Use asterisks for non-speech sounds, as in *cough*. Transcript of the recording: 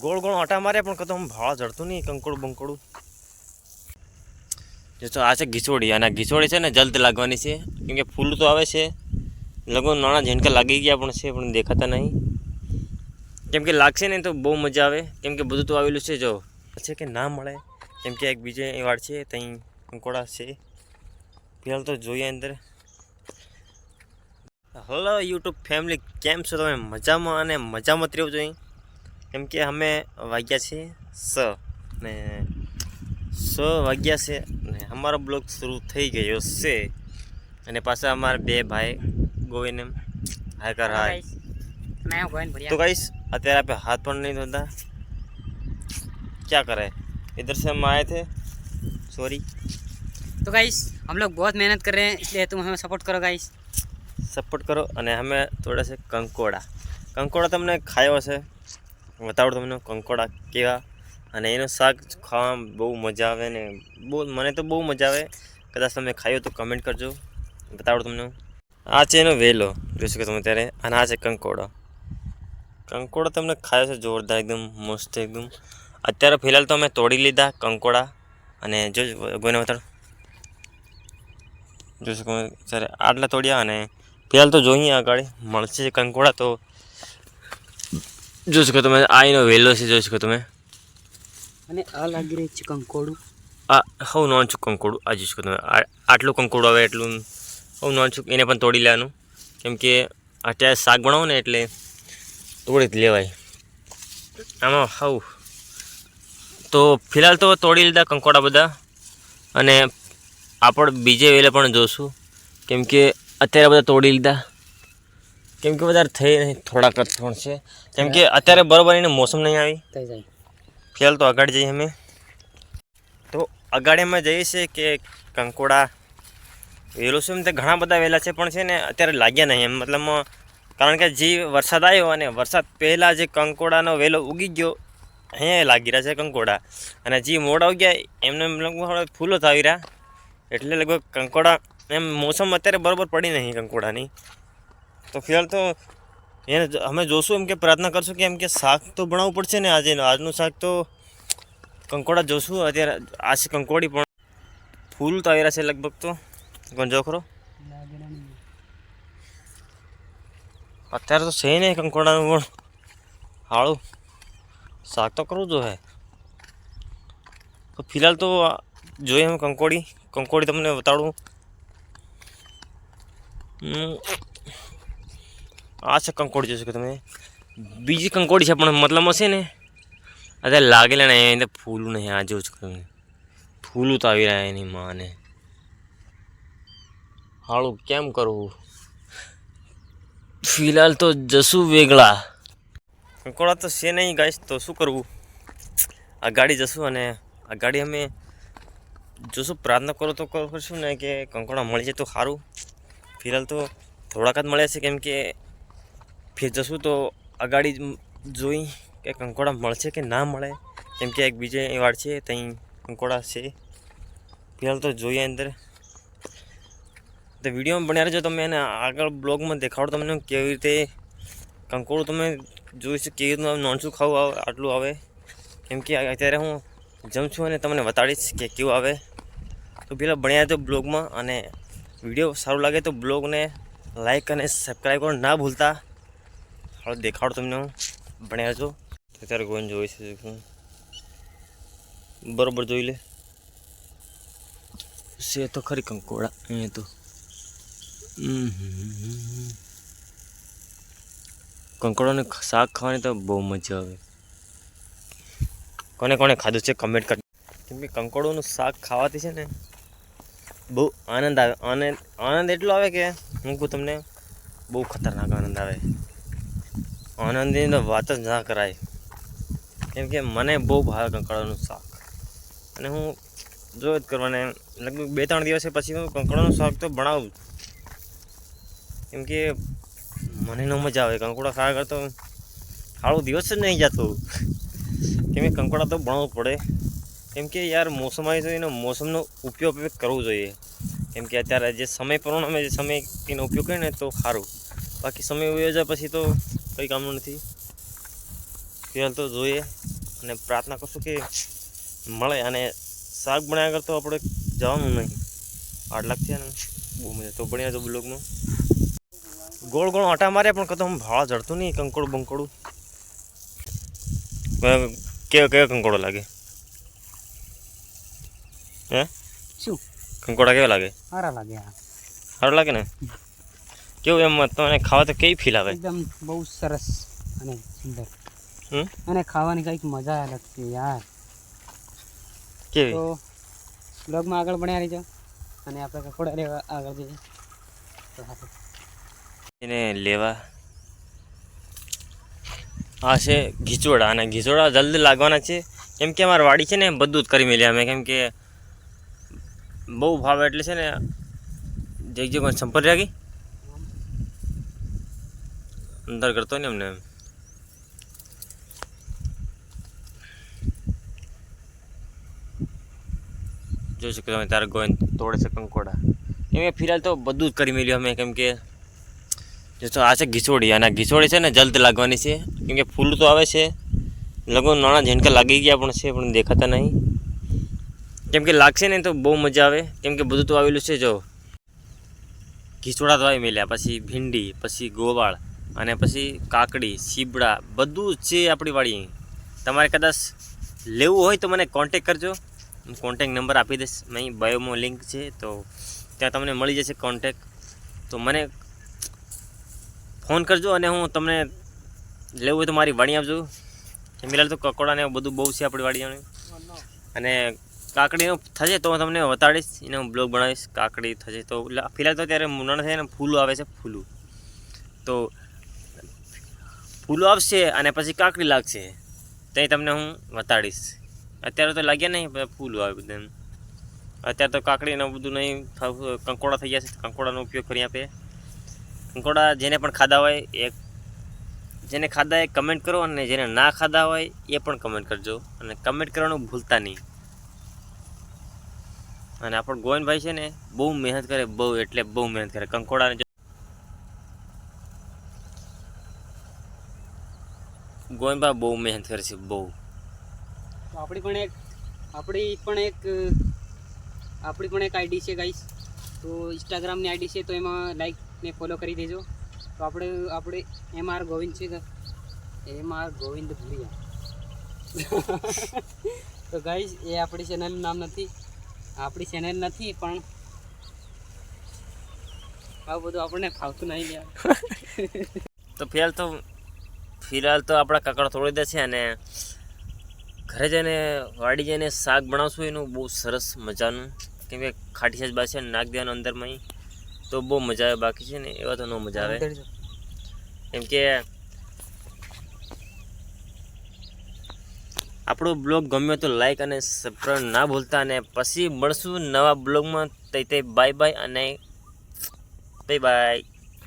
ગોળ ગોળ આટા મારે પણ કતો આમ ભાળા ચડતું નહીં, કંકોડું બંકોડું. જો તો આ છે ઘીસોડી, અને આ ઘીસોડી છે ને જલ્દ લાગવાની છે. કેમ કે ફૂલ તો આવે છે. લગભગ નાના ઝીણકા લાગી ગયા પણ છે, પણ દેખાતા નહીં. કેમ કે લાગશે ને તો બહુ મજા આવે. કેમ કે બધું તો આવેલું છે, જો. છે કે ના મળે. કેમ કે એક બીજે વાડ છે ત્યાં કંકોડા છે. પહેલાં તો જોઈએ અંદર. હલો યુટ્યુબ ફેમિલી, કેમ છો તમે? મજામાં અને મજામાં જ રહેવું જોઈએ કેમ કે અમે વાગ્યા છે સ ને સ વાગ્યા છે ને અમારો બ્લોગ શરૂ થઈ ગયો છે અને પાછા અમારા બે ભાઈ ગોવિંદ હાય કર હાય मैं हूँ गोविंद तो बढ़िया गाइस અત્યારે पे हाथ पर नहीं धोता क्या करे इधर से हम आए थे सॉरी तो गाइस हम लोग बहुत मेहनत कर रहे हैं इसलिए तुम हमें सपोर्ट करो गाइस સપોર્ટ કરો અને અમે થોડા છે કંકોડા કંકોડા તમને ખાયો હશે બતાવું તમને કંકોડા કેવા અને એનું શાક ખાવામાં બહુ મજા આવે ને બહુ મને તો બહુ મજા આવે. કદાચ તમે ખાયો તો કમેન્ટ કરજો. બતાવું તમને. આ છે એનો વેલો. જોઈ શકો તમે ત્યારે અને આ છે કંકોડો. કંકોડો તમને ખાયો છે જોરદાર એકદમ, મસ્ત એકદમ. અત્યારે ફિલહાલ તો અમે તોડી લીધા કંકોડા. અને જો કોઈને બતાડો જોઈ શકો ત્યારે આટલા તોડ્યા અને ફિલહાલ તો જોઈએ આગળ. મળશે કંકોડા તો જોઈ શકો તમે આ એનો વેલો છે જોઈ શકો તમે. અને આ લાગી રહી છે કંકોડું. આ હું નોન છું કંકોડું. આ જોઈ શકો તમે આટલું કંકોડું આવે એટલું. હું નોન છું એને પણ તોડી લેવાનું. કેમ કે અત્યારે શાક બનાવો ને એટલે તોડી જ લેવાય. આમાં હવ. તો ફિલહાલ તો તોડી લીધા કંકોડા બધા. અને આપણે બીજે વેલે પણ જોશું. કેમ કે અત્યારે બધા તોડી લીધા. કેમ કે વધારે થઈ નહીં થોડાક જ થોડ છે. કેમ કે અત્યારે બરોબર એને મોસમ નહીં આવી. થઈ જાય. ફેલ તો આગળ જઈએ અમે. તો આગળ એમાં જઈએ છીએ કે કંકોડા વેલું છે એમ તે ઘણા બધા વેલા છે પણ છે ને અત્યારે લાગ્યા નહીં એમ. મતલબ કારણ કે જે વરસાદ આવ્યો અને વરસાદ પહેલાં જે કંકોડાનો વેલો ઉગી ગયો અહીંયા લાગી રહ્યા છે કંકોડા. અને જે મોડા ઉગ્યા એમને એમ લગભગ ફૂલો જ રહ્યા. એટલે લગભગ કંકોડા એમ મોસમ અત્યારે બરોબર પડી નહીં કંકોડાની. તો ફિલહાલ તો એને અમે જોશું એમ કે પ્રાર્થના કરશું કે એમ કે શાક તો બનાવવું પડશે ને આજે. આજનું શાક તો કંકોડા જોશું. અત્યારે આ છે કંકોડી પણ. ફૂલ તો આવી છે લગભગ તો. જોખરો? અત્યારે તો છે નહીં કંકોડાનું પણ. હાળું. શાક તો કરવું જોઈએ તો ફિલહાલ તો જોઈએ હું કંકોડી. કંકોડી તમને બતાડું. આ છે કંકોડી જોશો કે તમે? બીજી કંકોડી છે, પણ મતલબ હશે ને અત્યારે લાગેલા ને એને ફૂલું નહીં, આ જેવું છું તમે. ફૂલું તો આવી રહ્યા એની માને. હાળું કેમ કરવું? ફિલહાલ તો જશું વેગળા. કંકોડા તો છે નહીં ગાઈશ તો શું કરવું? આ ગાડી જશું અને આ ગાડી અમે જોશું, પ્રાર્થના કરો તો કરશું ને કે કંકોડા મળી જાય તો સારું. ફિલહાલ તો થોડાક જ મળ્યા છે, કેમ કે ફેર જશું તો અગાડી જોઈ કે કંકોડા મળશે કે ના મળે. કેમ કે એક બીજે વાડ છે ત્યાં કંકોડા છે. ફિલહાલ તો જોઈએ અંદર. તો વિડીયોમાં બન્યા રહેજો તમે એને આગળ બ્લોગમાં દેખાડો તમને કેવી રીતે કંકોડું તમે જોઈ છે કેવી રીતનું નોનસું ખાવું આવે, આટલું આવે. કેમ કે અત્યારે હું જમ છું અને તમને બતાડીશ કે કેવું આવે. તો પહેલાં ભણ્યા તો બ્લોગમાં અને વીડિયો સારું લાગે તો બ્લોગને લાઈક અને સબસ્ક્રાઈબ કરો ના ભૂલતા. હવે દેખાડો તમને હું. ભણ્યા છો. અત્યારે કોઈને જોઈ છે બરોબર જોઈ લે. છે તો ખરી કંકોડા અહીંયા તો. હમ. શાક ખાવાની તો બહુ મજા આવે. કોને કોને ખાધું છે કમેન્ટ કર. કેમ કે કંકોડોનું શાક ખાવાથી છે ને બહુ આનંદ આવે. આનંદ આનંદ એટલો આવે કે હું કહું તમને બહુ ખતરનાક આનંદ આવે. આનંદની તો વાત જ ના કરાય. કેમ કે મને બહુ ભાવે કંકડાનું શાક. અને હું જો જ કરવાને લગભગ બે ત્રણ દિવસે પછી હું કંકડાનું શાક તો બનાવું. કેમ કે મને ન મજા આવે. કંકોડા ખાવા કરતો સારું દિવસ જ નહીં જતો. કેમ કે કંકોડા તો ભણવું પડે. કેમ કે યાર મોસમ આવી એનો મોસમનો ઉપયોગ કરવો જોઈએ. કેમ કે અત્યારે જે સમય પ્રમાણે જે સમય એનો ઉપયોગ કરીએ ને તો સારું. બાકી સમય વયો પછી તો કંઈ કામનું નથી. ફિલહાલ તો જોઈએ. અને પ્રાર્થના કરશું કે મળે અને શાક બનાવ્યા કરતો આપણે જવાનું નહીં. આઠ લાખ થયા ને. બહુ મજા તો બન્યા તો બ્લોગમાં. ગોળ ગોળ આટા માર્યા પણ કતો આમ ભાળા જડતું નહીં કંકોડું બંકોડું. કેવા કેવો કંકોડો લાગે? હે? શું? કંકોડા કેવા લાગે? સારા લાગે સારું લાગે ને? કેવું એમ તમને ખાવા તો કેવી ફીલ આવે? એકદમ બહુ સરસ અને સુંદર. અને ખાવાની કંઈક મજા અલગ છે યાર. કેવી? તો બ્લોગમાં આગળ ભણ્યા રહીજો અને આપણે કકોડા લેવા આગળ જઈએ. એને લેવા. આ છે ઘીચોડા અને ઘીચોડા જલ્દી લાગવાના છે. કેમ કે અમારી વાડી છે ને બધું જ કરી મેલ્યા અમે. કેમ કે બહુ ભાવ એટલે છે ને જગ જગ સંપર્ક રાગી અંદર કરતો ને અમને જોઈ શકો તમે તારા ગોવિંદ તોડે છે કંકોડા. એમ ફિલહાલ તો બધું જ કરી મેલ્યું અમે, કેમ કે જો તો આ છે ઘીસોડી, અને ઘીસોડી છે ને જલ્દ લાગવાની છે. કેમ કે ફૂલ તો આવે છે. લગભગ નાના ઝીણકા લાગી ગયા પણ છે, પણ દેખાતા નહીં. કેમ કે લાગશે ને તો બહુ મજા આવે. કેમ કે બધું તો આવેલું છે, જો. ઘીસોડા તો આવી મેલ્યા, પછી ભીંડી, પછી ગોવાળ અને પછી કાકડી, સીબડા, બધું જ છે આપણી વાડી તમારે કદાચ લેવું હોય તો મને કોન્ટેક કરજો. હું કોન્ટેક નંબર આપી દઈશ. અહીં બાયોમાં લિંક છે, તો ત્યાં તમને મળી જશે કોન્ટેક તો મને ફોન કરજો અને હું તમને લેવું હોય તો મારી વાણી આપજો. મિલાલ તો કકોડા ને એવું બધું બહુ છે આપણી વાડીઓને. અને કાકડીનું થશે તો હું તમને વતાડીશ. એને હું બ્લોગ બનાવીશ. કાકડી થશે તો ફિલહાલ તો ત્યારે ઉનાળા થાય ને ફૂલું આવે છે, ફૂલું. તો ફૂલો આવશે અને પછી કાકડી લાગશે. તે તમને હું બતાડીશ અત્યારે તો લાગ્યા નહીં ફૂલો આવે બધા અત્યારે તો કાકડી ને બધું નહીં કંકોડા થઈ ગયા છે કંકોડાનો ઉપયોગ કરી આપે કંકોડા જેને પણ ખાધા હોય એ જેને ખાધા એ કમેન્ટ કરો અને જેને ના ખાધા હોય, એ પણ કમેન્ટ કરજો. અને કમેન્ટ કરવાનું ભૂલતા નહીં. અને આપણો ગોવિંદભાઈ છે ને, બહુ મહેનત કરે, બહુ એટલે બહુ મહેનત કરે. કંકોડાને ગોવિંદભાઈ બહુ મહેનત કરે છે બહુ. તો આપણી પણ એક આપણી પણ એક આપણી પણ એક આઈડી છે ગાઈસ તો ઇન્સ્ટાગ્રામની આઈડી છે તો એમાં લાઈક ને ફોલો કરી દેજો. તો આપણે આપણે એમ આર ગોવિંદ છે એમ આર ગોવિંદ ભૂરિયા. *laughs* તો ગાઈસ એ આપણી ચેનલનું નામ નથી. આપણી ચેનલ નથી પણ આવું બધું આપણને ફાવતું નહીં યાર. *laughs* તો ફેલ તો ફિલહાલ તો આપણા કાકડા તોડી દે છે અને ઘરે જઈને વાડી જઈને શાક બનાવશું એનું બહુ સરસ મજાનું. કેમ કે ખાટી સાજ બાસે નાખ દેવાનું અંદરમાં તો બહુ મજા આવે બાકી છે ને એવા તો ન મજા આવે. કેમ કે આપણો બ્લોગ ગમ્યો તો લાઈક અને સબસ્ક્રાઈબ ના ભૂલતા અને પછી મળશું નવા બ્લોગમાં. તઈ તે બાય બાય અને બાય બાય